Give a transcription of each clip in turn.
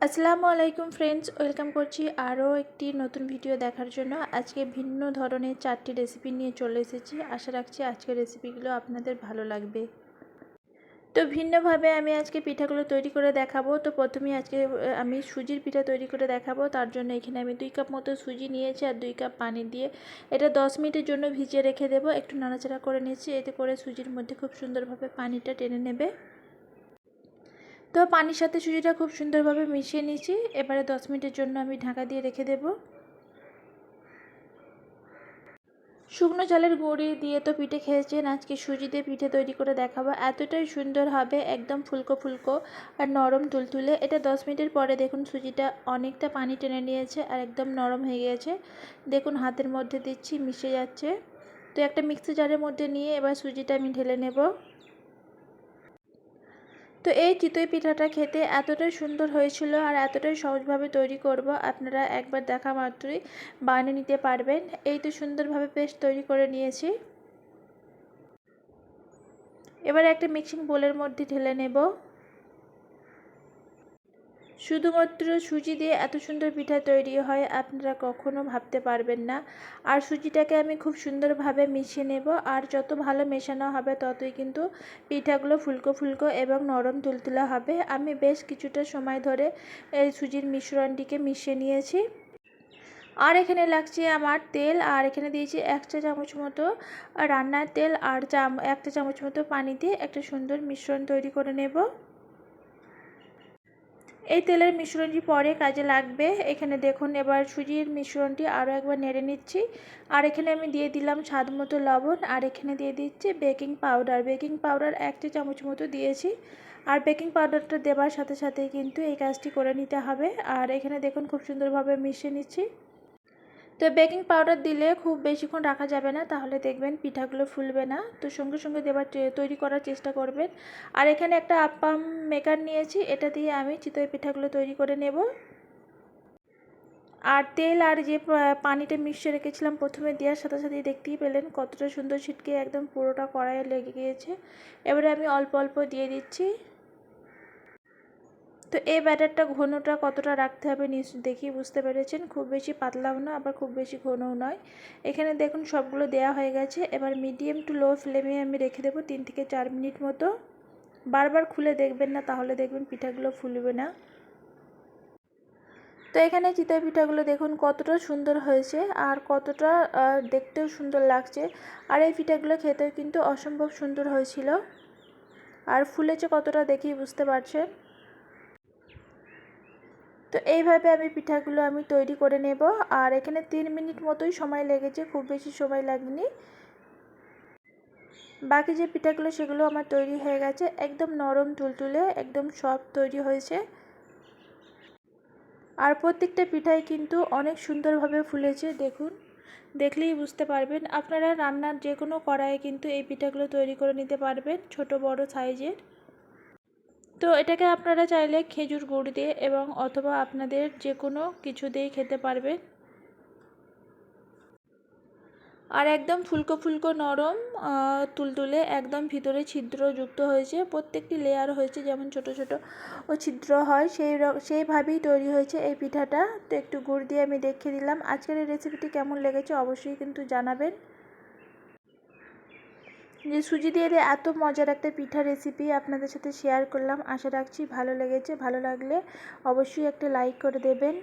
আসসালামু আলাইকুম friends welcome করছি আরও একটি নতুন ভিডিও দেখার জন্য। আজকে ভিন্ন ধরনের চারটি রেসিপি নিয়ে চলে এসেছি। আশা রাখছি আজকের রেসিপিগুলো আপনাদের ভালো লাগবে। তো ভিন্নভাবে আমি আজকে পিঠাগুলো তৈরি করে দেখাবো। তো প্রথমেই আজকে আমি সুজির পিঠা তৈরি করে দেখাবো। তার জন্য এখানে আমি দুই কাপ মতো সুজি নিয়েছি আর দুই কাপ পানি দিয়ে এটা দশ মিনিটের জন্য ভিজিয়ে রেখে দেবো। একটু নাড়াচাড়া করে নিয়েছি। এতে করে সুজির মধ্যে খুব সুন্দরভাবে পানিটা টেনে নেবে। তো পানির সাথে সুজিটা খুব সুন্দরভাবে মিশিয়ে নিয়েছি। এবারে দশ মিনিটের জন্য আমি ঢাকা দিয়ে রেখে দেব। শুকনো চালের গুঁড়ি দিয়ে তো পিঠে খেয়েছেন, আজকে সুজি দিয়ে পিঠে তৈরি করে দেখাবো। এতটাই সুন্দর হবে, একদম ফুলকো ফুলকো আর নরম তুলতুলে। এটা দশ মিনিটের পরে দেখুন সুজিটা অনেকটা পানি টেনে নিয়েছে আর একদম নরম হয়ে গিয়েছে। দেখুন হাতের মধ্যে দিচ্ছি, মিশে যাচ্ছে। তো একটা মিক্সি জারের মধ্যে নিয়ে এবার সুজিটা আমি ঢেলে নেব। তো এই চিতই পিঠাটা খেতে এতটাই সুন্দর হয়েছিল আর এতটাই সহজভাবে তৈরি করব, আপনারা একবার দেখা মাত্রই বানিয়ে নিতে পারবেন। এই তো সুন্দরভাবে পেস্ট তৈরি করে নিয়েছি। এবার একটা মিক্সিং বোলের মধ্যে ঢেলে নেব। শুধুমাত্র সুজি দিয়ে এত সুন্দর পিঠা তৈরি হয় আপনারা কখনো ভাবতে পারবেন না। আর সুজিটাকে আমি খুব সুন্দরভাবে মিশিয়ে নেব। আর যত ভালো মেশানো হবে, ততই কিন্তু পিঠাগুলো ফুলকো ফুলকো এবং নরম তুলতুলা হবে। আমি বেশ কিছুটা সময় ধরে এই সুজির মিশ্রণটিকে মিশিয়ে নিয়েছি। আর এখানে লাগছে আমার তেল। আর এখানে দিয়েছি এক চা চামচ মতো রান্নার তেল। আর চাম, এক চা চামচ মতো পানি দিয়ে একটা সুন্দর মিশ্রণ তৈরি করে নেব। এই তেলের মিশ্রণটি পরে কাজে লাগবে। এখানে দেখুন, এবার সুজির মিশ্রণটি আরও একবার নেড়ে নিচ্ছি। আর এখানে আমি দিয়ে দিলাম স্বাদ মতো লবণ, আর এখানে দিয়ে দিচ্ছি বেকিং পাউডার। বেকিং পাউডার এক চা চামচ মতো দিয়েছি। আর বেকিং পাউডারটা দেওয়ার সাথে সাথে কিন্তু এই কাজটি করে নিতে হবে। আর এখানে দেখুন, খুব সুন্দরভাবে মিশিয়ে নিচ্ছি। তো বেকিং পাউডার দিলে খুব বেশিক্ষণ রাখা যাবে না, তাহলে দেখবেন পিঠাগুলো ফুলবে না। তো সঙ্গে সঙ্গে দেবার তৈরি করার চেষ্টা করবেন। আর এখানে একটা আপ্পাম মেকার নিয়েছি, এটা দিয়ে আমি চিতই পিঠাগুলো তৈরি করে নেব। আর তেল আর যে পানিটা মিশিয়ে রেখেছিলাম প্রথমে দেওয়ার সাথে সাথেই দেখতেই পেলেন কতটা সুন্দর ছিটকে একদম পুরোটা কড়াইয়ে লেগে গিয়েছে। এবারে আমি অল্প অল্প দিয়ে দিচ্ছি। তো এই ব্যাটারটা ঘনটা কতটা রাখতে হবে দেখেই বুঝতে পেরেছেন। খুব বেশি পাতলাও না আবার খুব বেশি ঘনও নয়। এখানে দেখুন সবগুলো দেয়া হয়ে গেছে। এবার মিডিয়াম টু লো ফ্লেমে আমি রেখে দেবো তিন থেকে চার মিনিট মতো। বারবার খুলে দেখবেন না, তাহলে দেখবেন পিঠাগুলো ফুলবে না। তো এখানে চিতা পিঠাগুলো দেখুন কতটা সুন্দর হয়েছে আর কতটা দেখতেও সুন্দর লাগছে। আর এই পিঠাগুলো খেতেও কিন্তু অসম্ভব সুন্দর হয়েছিল। আর ফুলেছে কতটা দেখেই বুঝতে পারছেন। তো এইভাবে আমি পিঠাগুলো আমি তৈরি করে নেব। আর এখানে তিন মিনিট মতোই সময় লেগেছে, খুব বেশি সময় লাগেনি। বাকি যে পিঠাগুলো, সেগুলো আমার তৈরি হয়ে গেছে, একদম নরম তুলতুলে, একদম সফট তৈরি হয়েছে। আর প্রত্যেকটা পিঠাই কিন্তু অনেক সুন্দরভাবে ফুলেছে, দেখুন। দেখলেই বুঝতে পারবেন, আপনারা রান্নার যে কোনো কড়াইয়ে কিন্তু এই পিঠাগুলো তৈরি করে নিতে পারবেন, ছোট, বড় সাইজের। তো এটাকে আপনারা চাইলে খেজুর গুড় দিয়ে এবং অথবা আপনাদের যে কোনো কিছু দিয়েই খেতে পারবেন। আর একদম ফুলকো ফুলকো নরম তুলতুলে একদম ভিতরে ছিদ্রযুক্ত হয়েছে। প্রত্যেকটি লেয়ার হয়েছে, যেমন ছোট ছোট ও ছিদ্র হয়, সেই সেইভাবেই তৈরি হয়েছে এই পিঠাটা। তো একটু গুড় দিয়ে আমি দেখিয়ে দিলাম। আজকের এই রেসিপিটি কেমন লেগেছে অবশ্যই কিন্তু জানাবেন। যে সুজি দিয়ে এত মজার একটা পিঠা রেসিপি আপনাদের সাথে শেয়ার করলাম, আশা রাখছি ভালো লেগেছে। ভালো লাগলে অবশ্যই একটা লাইক করে দেবেন।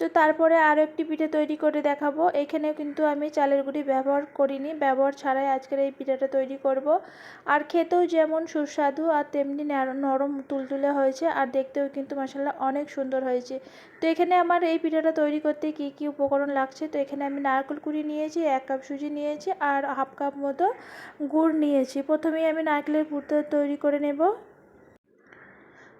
তো তারপরে আরও একটি পিঠে তৈরি করে দেখাবো। এখানেও কিন্তু আমি চালের গুঁড়ি ব্যবহার করিনি। ব্যবহার ছাড়াই আজকের এই পিঠাটা তৈরি করব। আর খেতেও যেমন সুস্বাদু আর তেমনি নরম তুলতুলে হয়েছে আর দেখতেও কিন্তু মশালা অনেক সুন্দর হয়েছে। তো এখানে আমার এই পিঠাটা তৈরি করতে কি কি উপকরণ লাগছে? তো এখানে আমি নারকেল কুড়ি নিয়েছি, এক কাপ সুজি নিয়েছি আর হাফ কাপ মতো গুড় নিয়েছি। প্রথমেই আমি নারকেলের পুরটা তৈরি করে নেব।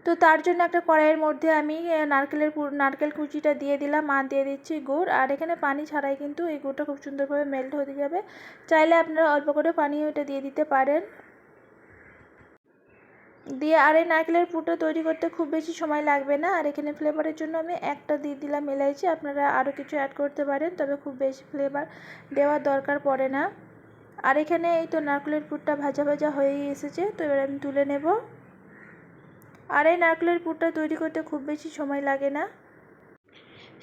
তো তার জন্য একটা কড়াইয়ের মধ্যে আমি নারকেলের নারকেল কুচিটা দিয়ে দিলাম আর দিয়ে দিচ্ছি গুড়। আর এখানে পানি ছাড়াই কিন্তু এই গুড়টা খুব সুন্দরভাবে মেল্ট হতে যাবে। চাইলে আপনারা অল্প করে পানি ওটা দিয়ে দিতে পারেন। দিয়ে আর এই নারকেলের পুরটা তৈরি করতে খুব বেশি সময় লাগবে না। আর এখানে ফ্লেভারের জন্য আমি একটা দিয়ে দিলাম এলাইচি। আপনারা আরও কিছু অ্যাড করতে পারেন, তবে খুব বেশি ফ্লেভার দেওয়ার দরকার পড়ে না। আর এখানে এই তো নারকেলের পুরটা ভাজা ভাজা হয়েই এসেছে, তো এবার আমি তুলে নেব। আর এই নারকেলের পুরটা তৈরি করতে খুব বেশি সময় লাগে না?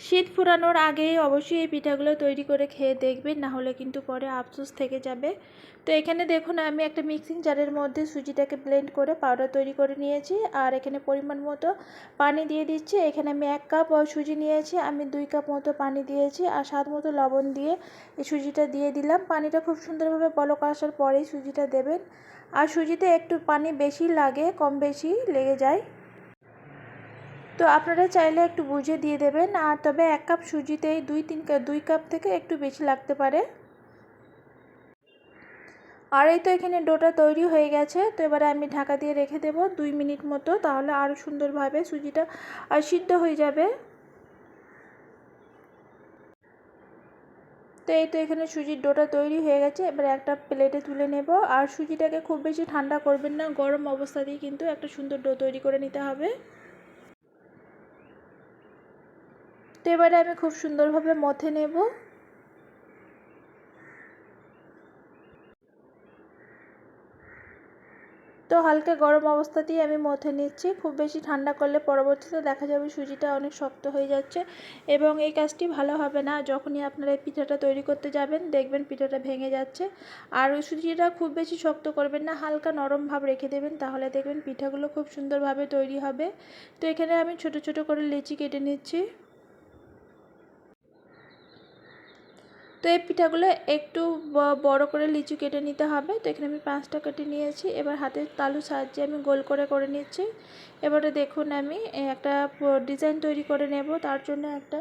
শীত ফুরানোর আগেই অবশ্যই এই পিঠাগুলো তৈরি করে খেয়ে দেখবেন না হলে কিন্তু পরে আফসোস থেকে যাবে। তো এখানে দেখুন, আমি একটা মিক্সিং জারের মধ্যে সুজিটাকে ব্লেন্ড করে পাউডার তৈরি করে নিয়েছি, আর এখানে পরিমাণ মতো পানি দিয়ে দিচ্ছি। এখানে আমি এক কাপ সুজি নিয়েছি, আমি দুই কাপ মতো পানি দিয়েছি, আর স্বাদ মতো লবণ দিয়ে এই সুজিটা দিয়ে দিলাম। পানিটা খুব সুন্দরভাবে বলক আসার পরেই সুজিটা দেবেন। আর সুজিতে একটু পানি বেশি লাগে, কম বেশি লেগে যায়। তো আপনারা চাইলে একটু বুঝে দিয়ে দেবেন, আর তবে এক কাপ সুজিতেই দুই তিন কাপ দুই কাপ থেকে একটু বেশি লাগতে পারে। আর এই তো এখানে ডোটা তৈরি হয়ে গেছে, তো এবারে আমি ঢাকা দিয়ে রেখে দেব দুই মিনিট মতো, তাহলে আরও সুন্দরভাবে সুজিটা সিদ্ধ হয়ে যাবে। তো এই তো এখানে সুজির ডোটা তৈরি হয়ে গেছে। এবার একটা প্লেটে তুলে নেব। আর সুজিটাকে খুব বেশি ঠান্ডা করবেন না, গরম অবস্থাতেই কিন্তু একটা সুন্দর ডো তৈরি করে নিতে হবে। তো এবারে আমি খুব সুন্দরভাবে মথে নেব। তো হালকা গরম অবস্থাতেই আমি মথে নিচ্ছি। খুব বেশি ঠান্ডা করলে পরবর্তীতে দেখা যাবে সুজিটা অনেক শক্ত হয়ে যাচ্ছে এবং এই কাজটি ভালো হবে না। যখনই আপনারা এই পিঠাটা তৈরি করতে যাবেন, দেখবেন পিঠাটা ভেঙে যাচ্ছে। আর ওই সুজিটা খুব বেশি শক্ত করবেন না, হালকা নরম ভাব রেখে দেবেন, তাহলে দেখবেন পিঠাগুলো খুব সুন্দরভাবে তৈরি হবে। তো এখানে আমি ছোট ছোট করে লিচি কেটে নিচ্ছি। তো এই পিঠাগুলো একটু বড় করে লিচু কেটে নিতে হবে। তো এখানে আমি পাঁচটা কেটে নিয়েছি। এবার হাতের তালু সাহায্যে আমি গোল করে করে নিচ্ছি। এবারে দেখুন আমি একটা ডিজাইন তৈরি করে নেব। তার জন্য একটা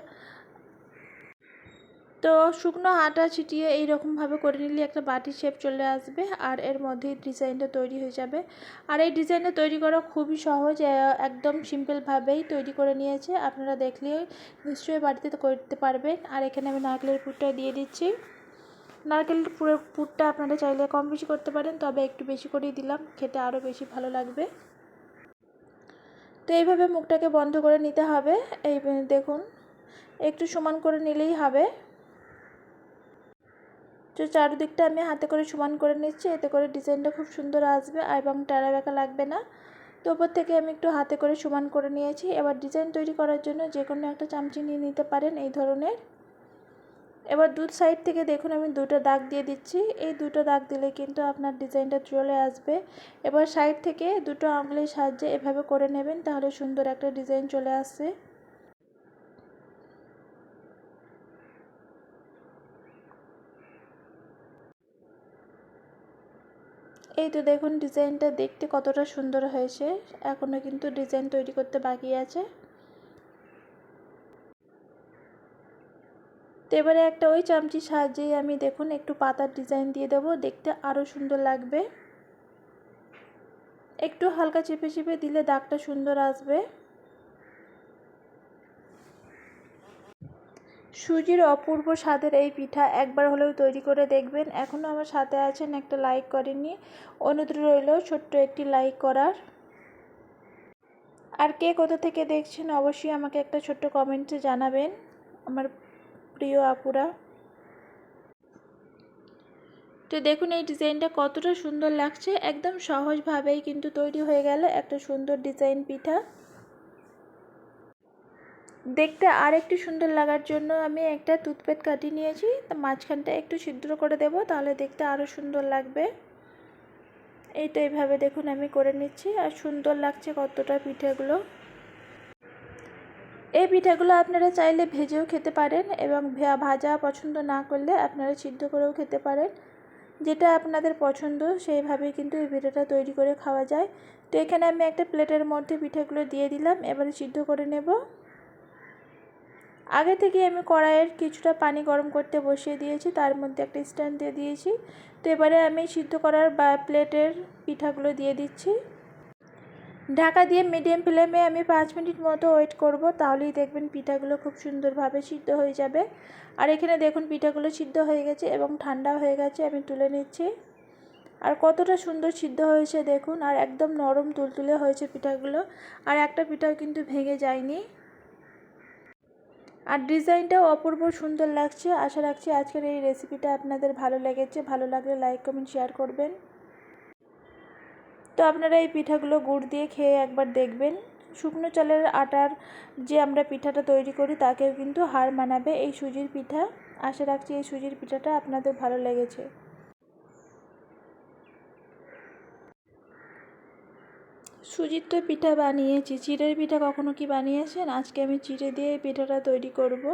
তো শুকনো আটা ছিটিয়ে এইরকমভাবে করে নিলে একটা বাটি শেপ চলে আসবে আর এর মধ্যে ডিজাইনটা তৈরি হয়ে যাবে। আর এই ডিজাইনটা তৈরি করা খুবই সহজ একদম সিম্পলভাবেই তৈরি করে নিয়েছে। আপনারা দেখলে নিশ্চয়ই বাড়িতে করতে পারবেন। আর এখানে আমি নারকেলের পুরটা দিয়ে দিচ্ছি। নারকেলের পুরো পুরটা আপনারা চাইলে কম বেশি করতে পারেন, তবে একটু বেশি করেই দিলাম, খেতে আরও বেশি ভালো লাগবে। তো এইভাবে মুখটাকে বন্ধ করে নিতে হবে। এই, দেখুন, একটু সমান করে নিলেই হবে। তো চারদিকটা আমি হাতে করে সমান করে নিচ্ছি। এতে করে ডিজাইনটা খুব সুন্দর আসবে এবং টারা বেঁকা লাগবে না। তো ওপর থেকে আমি একটু হাতে করে সমান করে নিয়েছি। এবার ডিজাইন তৈরি করার জন্য যে কোনো একটা চামচি নিয়ে নিতে পারেন এই ধরনের। এবার দুধ সাইড থেকে দেখুন আমি দুটো দাগ দিয়ে দিচ্ছি। এই দুটো দাগ দিলে কিন্তু আপনার ডিজাইনটা চলে আসবে। এবার সাইড থেকে দুটো আঙুলের সাহায্যে এভাবে করে নেবেন, তাহলে সুন্দর একটা ডিজাইন চলে আসছে। এই তো দেখুন ডিজাইনটা দেখতে কতটা সুন্দর হয়েছে। এখনও কিন্তু ডিজাইন তৈরি করতে বাকি আছে। তো এবারে একটা ওই চামচির সাহায্যেই আমি দেখুন একটু পাতার ডিজাইন দিয়ে দেবো। দেখতে আরও সুন্দর লাগবে। একটু হালকা চেপে চেপে দিলে দাগটা সুন্দর আসবে। সুজির অপূর্ব স্বাদের এই পিঠা একবার হলেও তৈরি করে দেখবেন। এখনও আমার সাথে আছেন একটা লাইক করেননি। অনুরোধ রইল ছোট্ট একটি লাইক করার। আর কে কোথা থেকে দেখছেন অবশ্যই আমাকে একটা ছোট্ট কমেন্টে জানাবেন, আমার প্রিয় আপুরা। তো দেখুন, এই ডিজাইনটা কতটা সুন্দর লাগছে। একদম সহজভাবেই কিন্তু তৈরি হয়ে গেল একটা সুন্দর ডিজাইন পিঠা। দেখতে আর একটু সুন্দর লাগার জন্য আমি একটা টুথপেট কাটি নিয়েছি। তা মাঝখানটা একটু ছিদ্র করে দেব, তাহলে দেখতে আরও সুন্দর লাগবে। এই তো এইভাবে দেখুন আমি করে নিচ্ছি, আর সুন্দর লাগছে কতটা পিঠেগুলো। এই পিঠাগুলো আপনারা চাইলে ভেজেও খেতে পারেন এবং ভাজা পছন্দ না করলে আপনারা সিদ্ধ করেও খেতে পারেন। যেটা আপনাদের পছন্দ, সেইভাবেই কিন্তু এই পিঠাটা তৈরি করে খাওয়া যায়। তো এখানে আমি একটা প্লেটের মধ্যে পিঠাগুলো দিয়ে দিলাম, এবারে সিদ্ধ করে নেব। আগে থেকে আমি কড়াইয়ের কিছুটা পানি গরম করতে বসিয়ে দিয়েছি, তার মধ্যে একটা স্ট্যান্ড দিয়ে দিয়েছি। তো এবারে আমি সিদ্ধ করার বা প্লেটের পিঠাগুলো দিয়ে দিচ্ছি। ঢাকা দিয়ে মিডিয়াম ফ্লেমে আমি পাঁচ মিনিট মতো ওয়েট করব, তাহলেই দেখবেন পিঠাগুলো খুব সুন্দরভাবে সিদ্ধ হয়ে যাবে। আর এখানে দেখুন পিঠাগুলো সিদ্ধ হয়ে গেছে এবং ঠান্ডা হয়ে গেছে, আমি তুলে নিচ্ছি। আর কতটা সুন্দর সিদ্ধ হয়েছে দেখুন, আর একদম নরম তুলতুলে হয়েছে পিঠাগুলো। আর একটা পিঠাও কিন্তু ভেঙে যায়নি। আর ডিজাইনটাও অপূর্ব সুন্দর লাগছে। আশা রাখছি আজকের এই রেসিপিটা আপনাদের ভালো লেগেছে। ভালো লাগলে লাইক কমেন্ট শেয়ার করবেন। তো আপনারা এই পিঠাগুলো গুড় দিয়ে খেয়ে একবার দেখবেন। শুকনো চালের আটার যে আমরা পিঠাটা তৈরি করি, তাকেও কিন্তু হার মানাবে এই সুজির পিঠা। আশা রাখছি এই সুজির পিঠাটা আপনাদের ভালো লেগেছে। সুজির তো পিঠা বানিয়েছি। চিড়ের পিঠা কখনো কি বানিয়েছেন? আজকে আমি চিড়ে দিয়ে এই পিঠাটা তৈরি করব।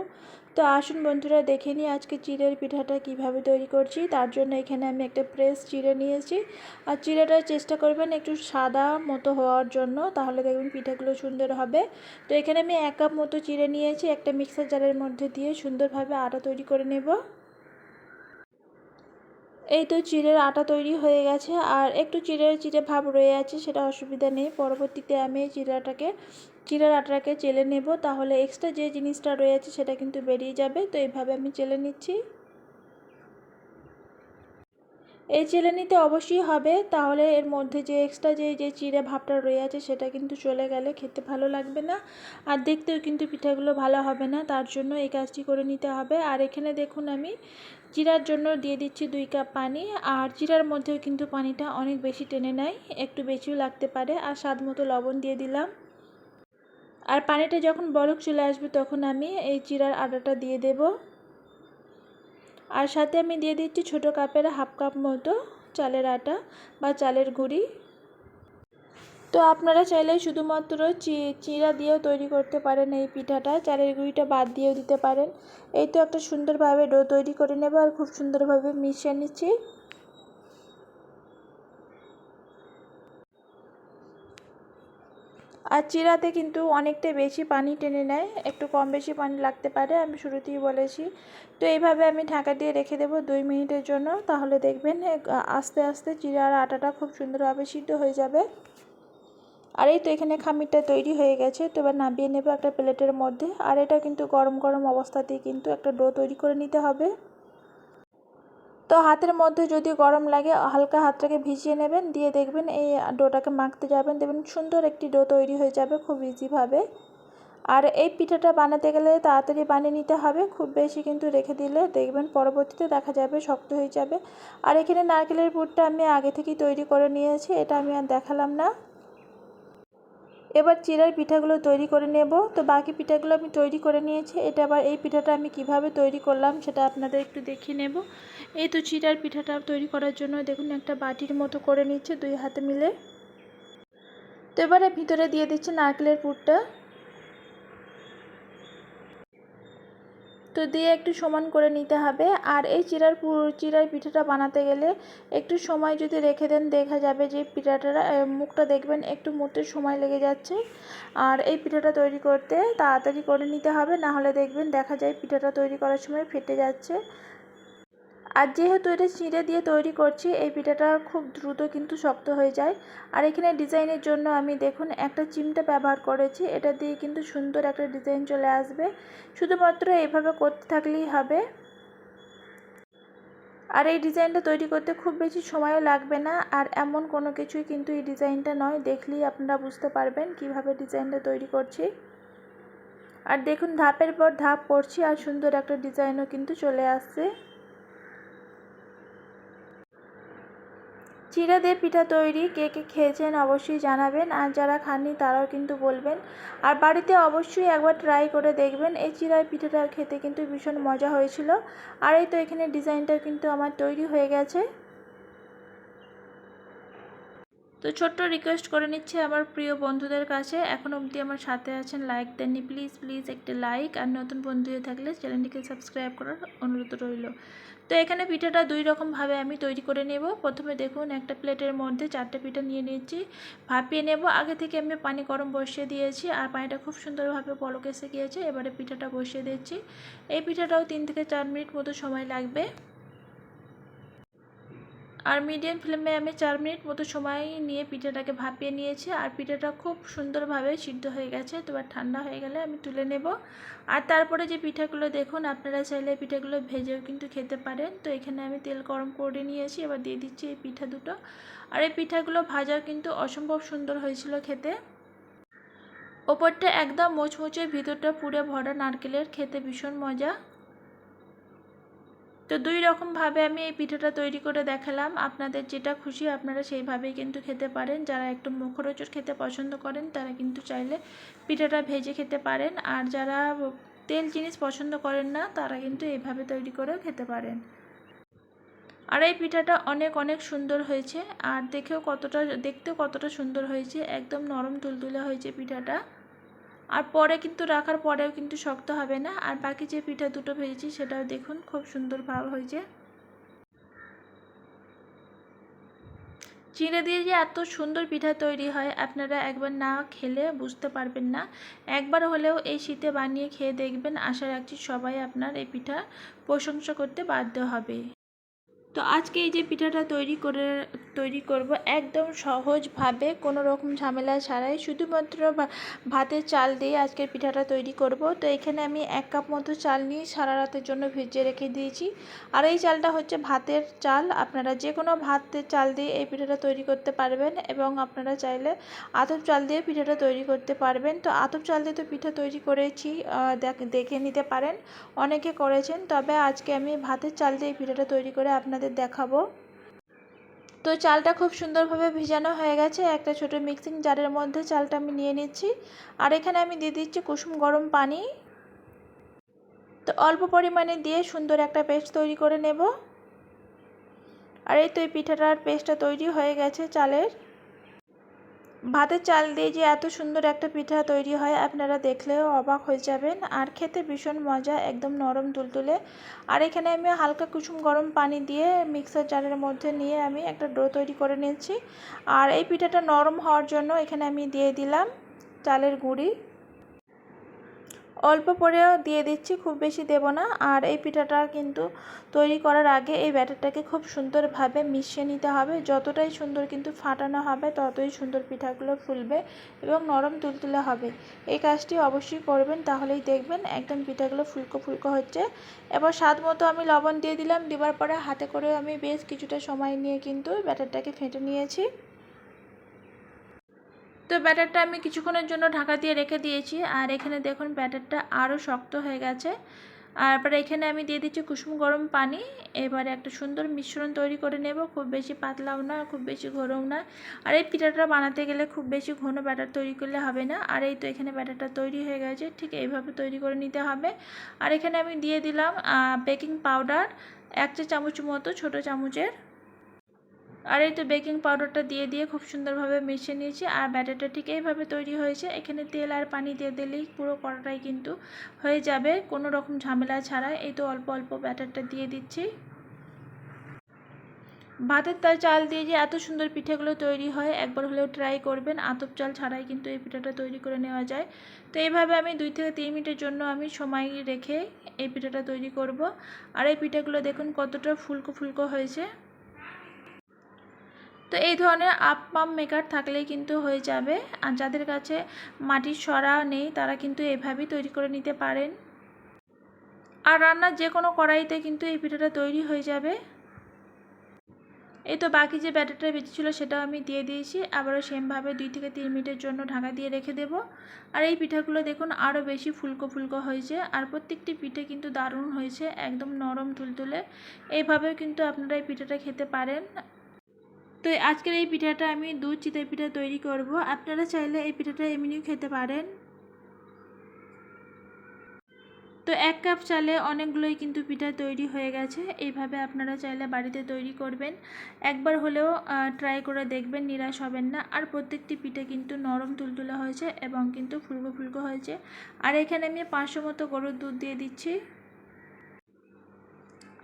তো আসুন বন্ধুরা, দেখে নিই আজকে চিড়ের পিঠাটা কীভাবে তৈরি করছি। তার জন্য এখানে আমি একটা প্রেস চিড়ে নিয়েছি। আর চিড়েটা চেষ্টা করবেন একটু সাদা মতো হওয়ার জন্য। তাহলে দেখবেন পিঠাগুলো সুন্দর হবে। তো এখানে আমি এক কাপ মতো চিড়ে নিয়েছি। একটা মিক্সার জারের মধ্যে দিয়ে সুন্দরভাবে আটা তৈরি করে নেব। এই তো চিড়ের আটা তৈরি হয়ে গেছে আর একটু চিড়ের চিড়ে ভাব রয়ে আছে, সেটা অসুবিধা নেই। পরবর্তীতে আমি এই চিড়াটাকে, চিড়ের আটাটাকে চেলে নেব। তাহলে এক্সট্রা যে জিনিসটা রয়েছে সেটা কিন্তু বেরিয়ে যাবে। তো এইভাবে আমি চেলে নিচ্ছি। এই চেলে নিতে অবশ্যই হবে। তাহলে এর মধ্যে যে এক্সট্রা যে যে চিড়ে ভাবটা রয়ে আছে সেটা কিন্তু চলে গেলে খেতে ভালো লাগবে না। আর দেখতেও কিন্তু পিঠাগুলো ভালো হবে না। তার জন্য এই কাজটি করে নিতে হবে। আর এখানে দেখুন আমি জিরার জন্য দিয়ে দিচ্ছি দুই কাপ পানি, আর জিরার মধ্যেও কিন্তু পানিটা অনেক বেশি টেনে নেয়, একটু বেশিও লাগতে পারে, আর স্বাদ মতো লবণ দিয়ে দিলাম। আর পানিটা যখন বরফ চলে আসবে তখন আমি এই জিরার আটাটা দিয়ে দেব। আর সাথে আমি দিয়ে দিচ্ছি ছোটো কাপের হাফ কাপ মতো চালের আটা বা চালের গুঁড়ি। তো আপনারা চাইলে শুধুমাত্র চিরা দিয়েও তৈরি করতে পারেন এই পিঠাটা। চালের গুঁড়িটা বাদ দিয়েও দিতে পারেন। এই তো একটা সুন্দরভাবে ডো তৈরি করে নেব আর খুব সুন্দরভাবে মিশিয়ে নিচ্ছি। আর চিরাতে কিন্তু অনেকটা বেশি পানি টেনে নেয়, একটু কম বেশি পানি লাগতে পারে, আমি শুরুতেই বলেছি। তো এইভাবে আমি ঢাকা দিয়ে রেখে দেবো দুই মিনিটের জন্য, তাহলে দেখবেন আস্তে আস্তে চিরার আটাটা খুব সুন্দরভাবে সিদ্ধ হয়ে যাবে। আর এই তো এখানে খামিরটা তৈরি হয়ে গেছে, তো এবার নামিয়ে নেব একটা প্লেটের মধ্যে। আর এটা কিন্তু গরম গরম অবস্থাতেই কিন্তু একটা ডো তৈরি করে নিতে হবে। তো হাতের মধ্যে যদি গরম লাগে, হালকা হাতটাকে ভিজিয়ে নেবেন, দিয়ে দেখবেন এই ডোটাকে মাখতে যাবেন। দেখবেন সুন্দর একটি ডো তৈরি হয়ে যাবে খুব ইজিভাবে। আর এই পিঠাটা বানাতে গেলে তাড়াতাড়ি বানিয়ে নিতে হবে, খুব বেশি কিন্তু রেখে দিলে দেখবেন পরবর্তীতে দেখা যাবে শক্ত হয়ে যাবে। আর এখানে নারকেলের পুরটা আমি আগে থেকেই তৈরি করে নিয়েছি, এটা আমি আর দেখালাম না। এবার চিরার পিঠাগুলো তৈরি করে নেব। তো বাকি পিঠাগুলো আমি তৈরি করে নিয়েছি। এটা আবার এই পিঠাটা আমি কীভাবে তৈরি করলাম সেটা আপনাদের একটু দেখিয়ে নেব। এই তো চিরার পিঠাটা তৈরি করার জন্য দেখুন একটা বাটির মতো করে নিচ্ছে দুই হাতে মিলে। তো এবারে ভিতরে দিয়ে দিচ্ছে নারকেলের পুরটা। তো দিয়ে একটু সমান করে নিতে হবে। আর এই চিরার চিরার পিঠাটা বানাতে গেলে একটু সময় যদি রেখে দেন, দেখা যাবে যে পিঠাটা মুখটা দেখবেন একটু মুখতে সময় লেগে যাচ্ছে। আর এই পিঠাটা তৈরি করতে তাড়াতাড়ি করে নিতে হবে না হলে দেখবেন দেখা যায় পিঠাটা তৈরি করার সময় ফেটে যাচ্ছে। আর যেহেতু এটা চিঁড়ে দিয়ে তৈরি করছি, এই পিঠাটা খুব দ্রুত কিন্তু শক্ত হয়ে যায়। আর এখানে ডিজাইনের জন্য আমি দেখুন একটা চিমটা ব্যবহার করেছি, এটা দিয়ে কিন্তু সুন্দর একটা ডিজাইন চলে আসবে। শুধুমাত্র এইভাবে করতে থাকলেই হবে। আর এই ডিজাইনটা তৈরি করতে খুব বেশি সময়ও লাগবে না, আর এমন কোনো কিছুই কিন্তু এই ডিজাইনটা নয়, দেখলেই আপনারা বুঝতে পারবেন কীভাবে ডিজাইনটা তৈরি করছি। আর দেখুন ধাপের পর ধাপ করছি, আর সুন্দর একটা ডিজাইনও কিন্তু চলে আসছে। চিড়া দিয়ে পিঠা তৈরি, কে কে খেয়েছেন অবশ্যই জানাবেন। আর যারা খাননি তারাও কিন্তু বলবেন। আর বাড়িতে অবশ্যই একবার ট্রাই করে দেখবেন। এই চিড়ার পিঠাটা খেতে কিন্তু ভীষণ মজা হয়েছিল। আর এই তো এখানে ডিজাইনটা কিন্তু আমার তৈরি হয়ে গেছে। তো ছোট্ট রিকোয়েস্ট করে নিচ্ছি আমার প্রিয় বন্ধুদের কাছে। এখন অবধি আমার সাথে আছেন লাইক দেননি প্লিজ প্লিজ একটি লাইক আর নতুন বন্ধু হয়ে থাকলে চ্যানেলটিকে সাবস্ক্রাইব করার অনুরোধ রইল। তো এখানে পিঠাটা দুই রকমভাবে আমি তৈরি করে নেব। প্রথমে দেখুন, একটা প্লেটের মধ্যে চারটে পিঠা নিয়ে নিচ্ছি ভাপিয়ে নেব। আগে থেকে আমি পানি গরম বসিয়ে দিয়েছি আর পানিটা খুব সুন্দরভাবে পলক এসে গিয়েছে। এবারে পিঠাটা বসিয়ে দিচ্ছি। এই পিঠাটাও তিন থেকে চার মিনিট মতো সময় লাগবে। আর মিডিয়াম ফ্লেমে আমি চার মিনিট মতো সময় নিয়ে পিঠাটাকে ভাপিয়ে নিয়েছি। আর পিঠাটা খুব সুন্দরভাবে সিদ্ধ হয়ে গেছে। তো আর ঠান্ডা হয়ে গেলে আমি তুলে নেব। আর তারপরে যে পিঠাগুলো দেখুন, আপনারা চাইলে পিঠাগুলো ভেজেও কিন্তু খেতে পারেন। তো এখানে আমি তেল গরম করে নিয়েছি। এবার দিয়ে দিচ্ছি এই পিঠা দুটো। আর এই পিঠাগুলো ভাজাও কিন্তু অসম্ভব সুন্দর হয়েছিল খেতে। ওপরটা একদম মোচমুচে, ভিতরটা পুরে ভরা নারকেলের, খেতে ভীষণ মজা। তো দুই রকমভাবে আমি এই পিঠাটা তৈরি করে দেখালাম। আপনাদের যেটা খুশি আপনারা সেইভাবেই কিন্তু খেতে পারেন। যারা একটু মুখরোচক খেতে পছন্দ করেন, তারা কিন্তু চাইলে পিঠাটা ভেজে খেতে পারেন। আর যারা তেল জিনিস পছন্দ করেন না, তারা কিন্তু এইভাবে তৈরি করেও খেতে পারেন। আর এই পিঠাটা অনেক অনেক সুন্দর হয়েছে। আর দেখেও কতটা, দেখতেও কতটা সুন্দর হয়েছে। একদম নরম, তুলতুলে হয়েছে পিঠাটা। আর পরে কিন্তু রাখার পরেও কিন্তু শক্ত হবে না। আর বাকি যে পিঠা দুটো ভেজেছি সেটাও দেখুন খুব সুন্দর ভাব হয়েছে। চিড়ে দিয়ে যে এত সুন্দর পিঠা তৈরি হয়, আপনারা একবার না খেলে বুঝতে পারবেন না। একবার হলেও এই শীতে বানিয়ে খেয়ে দেখবেন। আশা রাখছি সবাই আপনার এই পিঠা প্রশংসা করতে বাধ্য হবে। তো আজকে এই যে পিঠাটা তৈরি করে তৈরি করব। একদম সহজভাবে কোনো রকম ঝামেলা ছাড়াই। শুধুমাত্র ভাতের চাল দিয়ে আজকের পিঠাটা তৈরি করব। তো এখানে আমি এক কাপ মতো চাল নিয়ে সারা রাতের জন্য ভিজিয়ে রেখে দিয়েছি। আর এই চালটা হচ্ছে ভাতের চাল। আপনারা যে কোনো ভাতের চাল দিয়ে এই পিঠাটা তৈরি করতে পারবেন এবং আপনারা চাইলে আতপ চাল দিয়ে পিঠাটা তৈরি করতে পারবেন। তো আতপ চাল দিয়ে তো পিঠা তৈরি করেছি দেখে নিতে পারেন। অনেকে করেছেন। তবে আজকে আমি ভাতের চাল দিয়ে এই পিঠাটা তৈরি করে আপনাদের আপনাদের দেখাবো। তো চালটা খুব সুন্দরভাবে ভিজানো হয়ে গেছে। একটা ছোট মিক্সিং জারের মধ্যে চালটা আমি নিয়ে নিচ্ছি। আর এখানে আমি দিয়ে দিচ্ছি কুসুম গরম পানি। তো অল্প পরিমাণে দিয়ে সুন্দর একটা পেস্ট তৈরি করে নেব। আর এই তো এই পিঠাটার পেস্টটা তৈরি হয়ে গেছে চালের। ভাতের চাল দিয়ে যে এত সুন্দর একটা পিঠা তৈরি হয়, আপনারা দেখলেও অবাক হয়ে যাবেন। আর খেতে ভীষণ মজা, একদম নরম তুলতুলে। আর এখানে আমি হালকা কুসুম গরম পানি দিয়ে মিক্সার জারের মধ্যে নিয়ে আমি একটা ডো তৈরি করে নিয়েছি। আর এই পিঠাটা নরম হওয়ার জন্য এখানে আমি দিয়ে দিলাম চালের গুঁড়ি। অল্প পরেও দিয়ে দিচ্ছি, খুব বেশি দেব না। আর এই পিঠাটা কিন্তু তৈরি করার আগে এই ব্যাটারটাকে খুব সুন্দরভাবে মিশিয়ে নিতে হবে। যতটাই সুন্দর কিন্তু ফাটানো হবে, ততই সুন্দর পিঠাগুলো ফুলবে এবং নরম তুলতুলে হবে। এই কাজটি অবশ্যই করবেন, তাহলেই দেখবেন একদম পিঠাগুলো ফুলকো ফুলকো হচ্ছে। এবার স্বাদ মতো আমি লবণ দিয়ে দিলাম, দেওয়ার পরে হাতে করে আমি বেশ কিছুটা সময় নিয়ে কিন্তু ব্যাটারটাকে ফেটে নিয়েছি। তো ব্যাটারটা আমি কিছুক্ষণের জন্য ঢাকা দিয়ে রেখে দিয়েছি। আর এখানে দেখুন ব্যাটারটা আরও শক্ত হয়ে গেছে। তারপরে এখানে আমি দিয়ে দিচ্ছি কুসুম গরম পানি। এবারে একটা সুন্দর মিশ্রণ তৈরি করে নেব। খুব বেশি পাতলাও না, খুব বেশি ঘনও না। আর এই পিঠাটা বানাতে গেলে খুব বেশি ঘন ব্যাটার তৈরি করলে হবে না। আর এই তো এখানে ব্যাটারটা তৈরি হয়ে গেছে। ঠিক এইভাবে তৈরি করে নিতে হবে। আর এখানে আমি দিয়ে দিলাম বেকিং পাউডার এক চা চামচ মতো, ছোটো চামচের। আর এই তো বেকিং পাউডারটা দিয়ে দিয়ে খুব সুন্দরভাবে মিশিয়ে নিয়েছি। আর ব্যাটারটা ঠিক এইভাবে তৈরি হয়েছে। এখানে তেল আর পানি দিয়ে দিলেই পুরো কড়াটাই কিন্তু হয়ে যাবে। কোনো রকম ঝামেলা ছাড়া এই তো অল্প অল্প ব্যাটারটা দিয়ে দিচ্ছি। ভাতের তার চাল দিয়ে যে এত সুন্দর পিঠেগুলো তৈরি হয়, একবার হলেও ট্রাই করবেন। আতপ চাল ছাড়াই কিন্তু এই পিঠাটা তৈরি করে নেওয়া যায়। তো এইভাবে আমি দুই থেকে তিন মিনিটের জন্য আমি সময় রেখে এই পিঠাটা তৈরি করব। আর এই পিঠাগুলো দেখুন কতটা ফুলকো ফুলকো হয়েছে। তো এই ধরনের আপ পাম্প মেকার থাকলেই কিন্তু হয়ে যাবে। আর যাদের কাছে মাটির সরা নেই, তারা কিন্তু এভাবেই তৈরি করে নিতে পারেন। আর রান্নার যে কোনো কড়াইতে কিন্তু এই পিঠাটা তৈরি হয়ে যাবে। এই তো বাকি যে ব্যাটারটা বেঁচেছিল সেটাও আমি দিয়ে দিয়েছি। আবারও সেমভাবে দুই থেকে তিন মিনিটের জন্য ঢাকা দিয়ে রেখে দেব। আর এই পিঠাগুলো দেখুন, আরও বেশি ফুলকো ফুলকো হয়েছে। আর প্রত্যেকটি পিঠে কিন্তু দারুণ হয়েছে, একদম নরম তুলতুলে। এইভাবেও কিন্তু আপনারা এই পিঠাটা খেতে পারেন। তো আজকের এই পিঠাটা আমি দুধ চিতই পিঠা তৈরি করব। আপনারা চাইলে এই পিঠাটা এমনিও খেতে পারেন। তো এক কাপ চালে অনেকগুলোই কিন্তু পিঠা তৈরি হয়ে গেছে। এইভাবে আপনারা চাইলে বাড়িতে তৈরি করবেন। একবার হলেও ট্রাই করে দেখবেন, নিরাশ হবেন না। আর প্রত্যেকটি পিঠে কিন্তু নরম তুলতুলা হয়েছে এবং কিন্তু ফুলকো ফুলকো হয়েছে। আর এখানে আমি পাঁচশো মতো গরুর দুধ দিয়ে দিচ্ছি।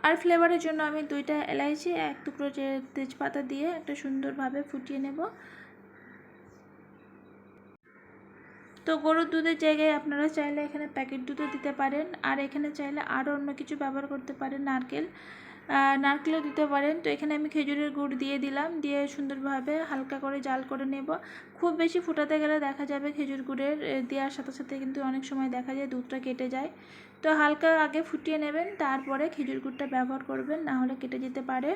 আর ফ্লেভারের জন্য আমি দুইটা এলাইচি, এক টুকরো তেজপাতা দিয়ে একটা সুন্দরভাবে ফুটিয়ে নেব। তো গরুর দুধের জায়গায় আপনারা চাইলে এখানে প্যাকেট দুধও দিতে পারেন, আর এখানে চাইলে আরও অন্য কিছু ব্যবহার করতে পারেন, নারকেল। নারকেলও দিতে পারেন। তো এখানে আমি খেজুরের গুড় দিয়ে দিলাম, দিয়ে সুন্দরভাবে হালকা করে জাল করে নেব। খুব বেশি ফুটাতে গেলে দেখা যাবে খেজুর গুড়ের দেওয়ার সাথে সাথে কিন্তু অনেক সময় দেখা যায় দুধটা কেটে যায়। তো হালকা আগে ফুটিয়ে নেবেন, তারপরে খেজুর গুড়টা ব্যবহার করবেন, না হলে কেটে যেতে পারে।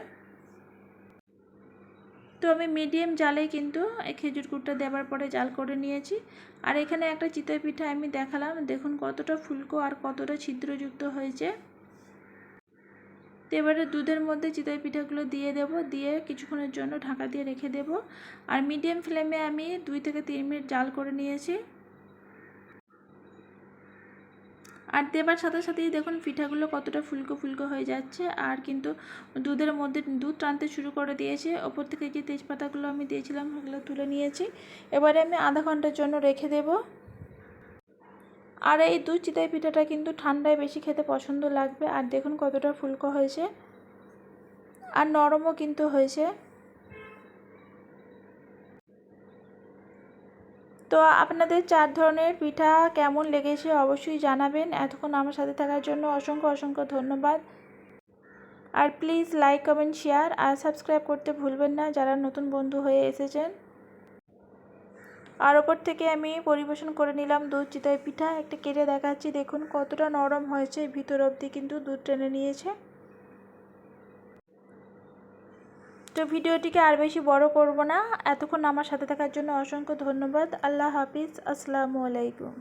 তো আমি মিডিয়াম জালেই কিন্তু এই খেজুর গুড়টা দেওয়ার পরে জাল করে নিয়েছি। আর এখানে একটা চিতই পিঠা আমি দেখালাম, দেখুন কতটা ফুলকো আর কতটা ছিদ্রযুক্ত হয়েছে। তো এবারে দুধের মধ্যে চিতই পিঠাগুলো দিয়ে দেব, দিয়ে কিছুক্ষণের জন্য ঢাকা দিয়ে রেখে দেব। আর মিডিয়াম ফ্লেমে আমি দুই থেকে তিন মিনিট জাল করে নিয়েছি। আর দেবার সাথে সাথেই দেখুন পিঠাগুলো কতটা ফুলকো ফুলকো হয়ে যাচ্ছে। আর কিন্তু দুধের মধ্যে দুধ টানতে শুরু করে দিয়েছে। ওপর থেকে যে তেজপাতাগুলো আমি দিয়েছিলাম সেগুলো তুলে নিয়েছি। এবারে আমি আধা ঘণ্টার জন্য রেখে দেব। আর এই দুধ চিতাই পিঠাটা কিন্তু ঠান্ডায় বেশি খেতে পছন্দ লাগবে। আর দেখুন কতটা ফুলকো হয়েছে। আর নরমও কিন্তু হয়েছে। তো আপনাদের চার ধরনের পিঠা কেমন লেগেছে অবশ্যই জানাবেন। এতক্ষণ আমার সাথে থাকার জন্য অসংখ্য অসংখ্য ধন্যবাদ। আর প্লিজ লাইক কমেন্ট শেয়ার আর সাবস্ক্রাইব করতে ভুলবেন না যারা নতুন বন্ধু হয়ে এসেছেন। আর ওপর থেকে আমি পরিবেশন করে নিলাম দুধ চিতাই পিঠা। একটা কেটে দেখাচ্ছি, দেখুন কতটা নরম হয়েছে, ভিতর অবধি কিন্তু দুধ টেনে নিয়েছে। তো ভিডিওটিকে আর বেশি বড় করব না। এতক্ষণ আমার সাথে থাকার জন্য অসংখ্য ধন্যবাদ। আল্লাহ হাফিজ। আসসালামু আলাইকুম।